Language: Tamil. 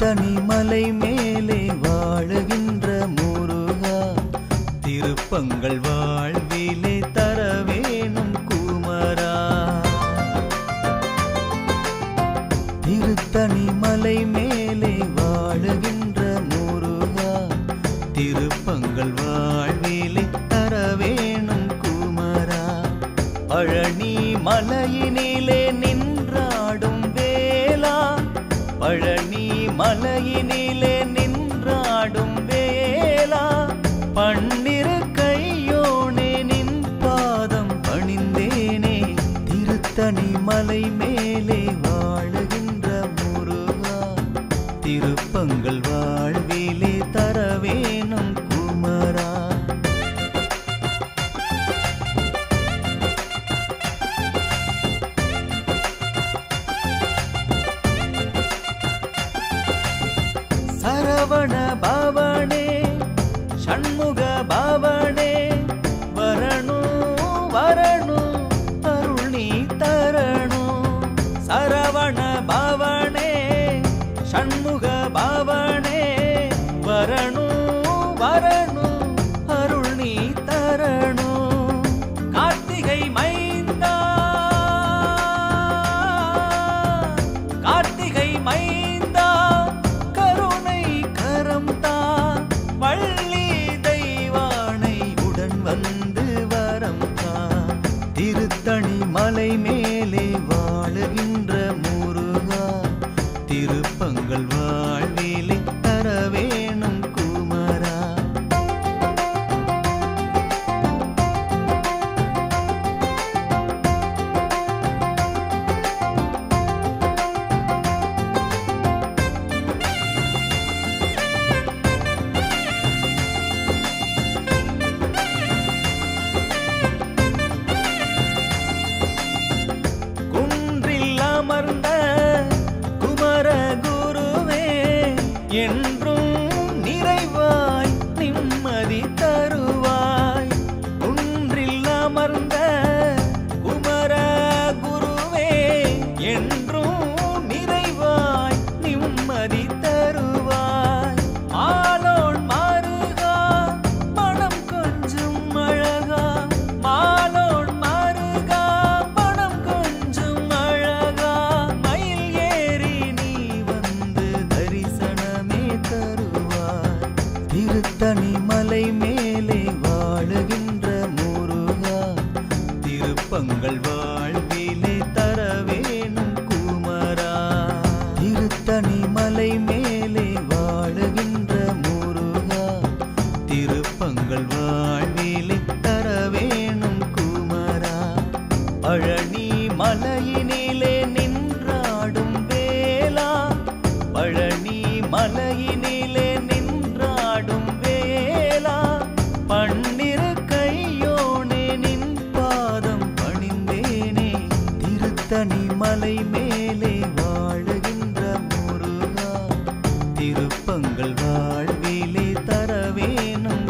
தனிமலை மேலே வாழுகின்ற முருகா. திருப்பங்கள் வாழ்விலே தர வேணும் குமரா. திருத்தனிமலை மேலே வாழுகின்ற முருகா. திருப்பங்கள் வாழ்விலே தர வேணும் குமரா. பழனி மலையினிலே நின்றாடும் வேளா. பழனி மலையினிலே நின்றாடும் வேலா பன்னிரு கையோனே நின் பாதம் பணிந்தேனே. திருத்தணி மலை மேலே வாழுகின்ற முருகா திருப்பங்கள் வாழ்விலே தரவே சரவண பவனே ஷண்முக பவனே வரணும் வரணும். நிம்மதி திருப்பங்கள் வாழ்விலே தர வேணும் குமரா. திருத்தணி மலை மேலே வாழுகின்ற முருகா. திருப்பங்கள் வாழ்விலே தர வேணும் குமரா. பழனி மலையினிலே நின்றாடும் வேளா. பழனி மலையினிலே மலை மேலே வாழுகின்ற முருகா. திருப்பங்கள் வாழ்விலே தர வேணும்